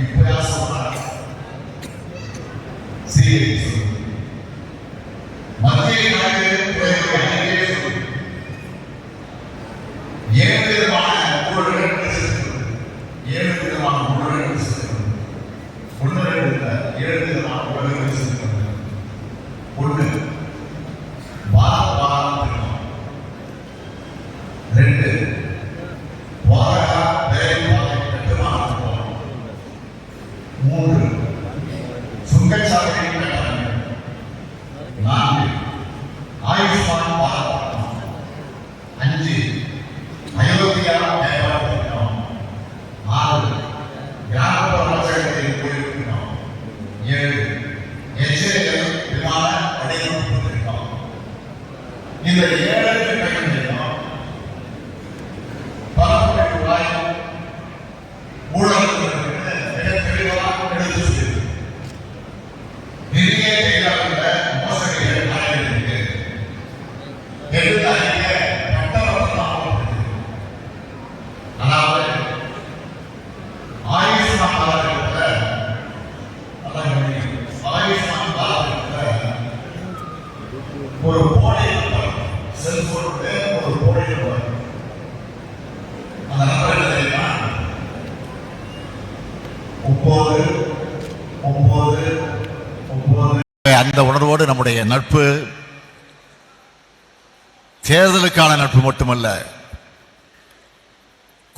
இப்ப சொன்னார் சிறிய மத்திய நாடு துறையுடைய அறிக்கையே ஏழு விதமான ஊழல்கள் ஏழு விதமான ஊழல்கள் பேசுகிறது ஒன்று ஏழு விதமான ஊழல்கள் yeah. ஒரு ஒரு அந்த நம்பர் என்ன தெரியுமா அந்த உணர்வோடு நம்முடைய நட்பு தேர்தலுக்கான நட்பு மட்டுமல்ல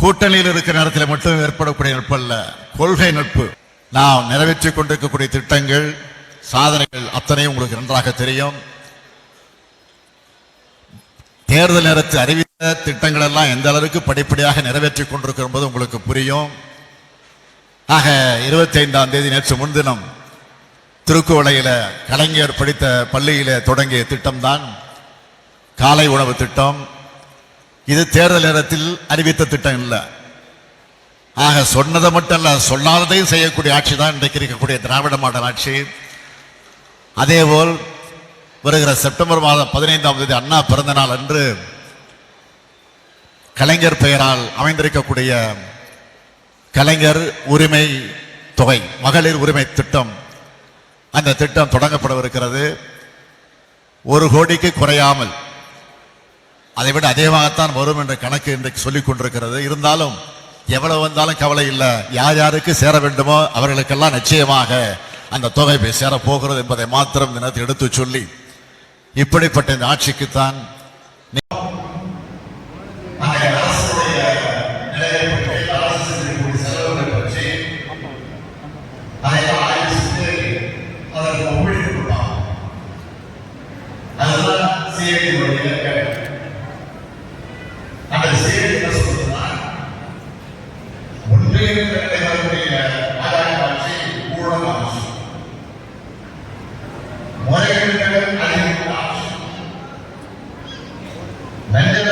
கூட்டணியில் இருக்கிற நேரத்தில் மட்டும் ஏற்படக்கூடிய நட்பு அல்ல. கொள்கை நட்பு. நாம் நிறைவேற்றிக் கொண்டிருக்கக்கூடிய திட்டங்கள் சாதனைகள் அத்தனையும் உங்களுக்கு நன்றாக தெரியும். தேர்தல் நேரத்தில் அறிவித்த திட்டங்கள் எல்லாம் எந்த அளவுக்கு படிப்படியாக நிறைவேற்றிக் கொண்டிருக்கிறோம் என்பது உங்களுக்கு புரியும். ஆக இருபத்தி ஐந்தாம் தேதி நேற்று முன்தினம் திருக்குவளையில கலைஞர் படித்த பள்ளியில தொடங்கிய திட்டம்தான். காலை உணவு திட்டம். இது தேர்தல் நேரத்தில் அறிவித்த திட்டம் இல்லை. ஆக சொன்னதை மட்டும் அல்ல சொல்லாததையும் செய்யக்கூடிய ஆட்சி தான் இன்றைக்கு இருக்கக்கூடிய திராவிட மாடல் ஆட்சி. அதேபோல் வருகிற செப்டம்பர் மாதம் பதினைந்தாம் தேதி அண்ணா பிறந்த நாள் அன்று கலைஞர் பெயரால் அமைந்திருக்கக்கூடிய கலைஞர் உரிமை தொகை மகளிர் உரிமை திட்டம். அந்த திட்டம் தொடங்கப்படவிருக்கிறது. ஒரு கோடிக்கு குறையாமல் அதை விட அதிகமாகத்தான் வரும் என்ற கணக்கு இன்றைக்கு சொல்லிக் கொண்டிருக்கிறது. இருந்தாலும் எவ்வளவு வந்தாலும் கவலை இல்லை. யார் யாருக்கு சேர வேண்டுமோ அவர்களுக்கெல்லாம் நிச்சயமாக அந்த தொகை போய் சேரப் போகிறது என்பதை மாத்திரம் தினத்தை எடுத்து சொல்லி இப்படிப்பட்ட இந்த ஆட்சிக்குத்தான் அந்த அரசுடைய நிலையை தஞ்சம்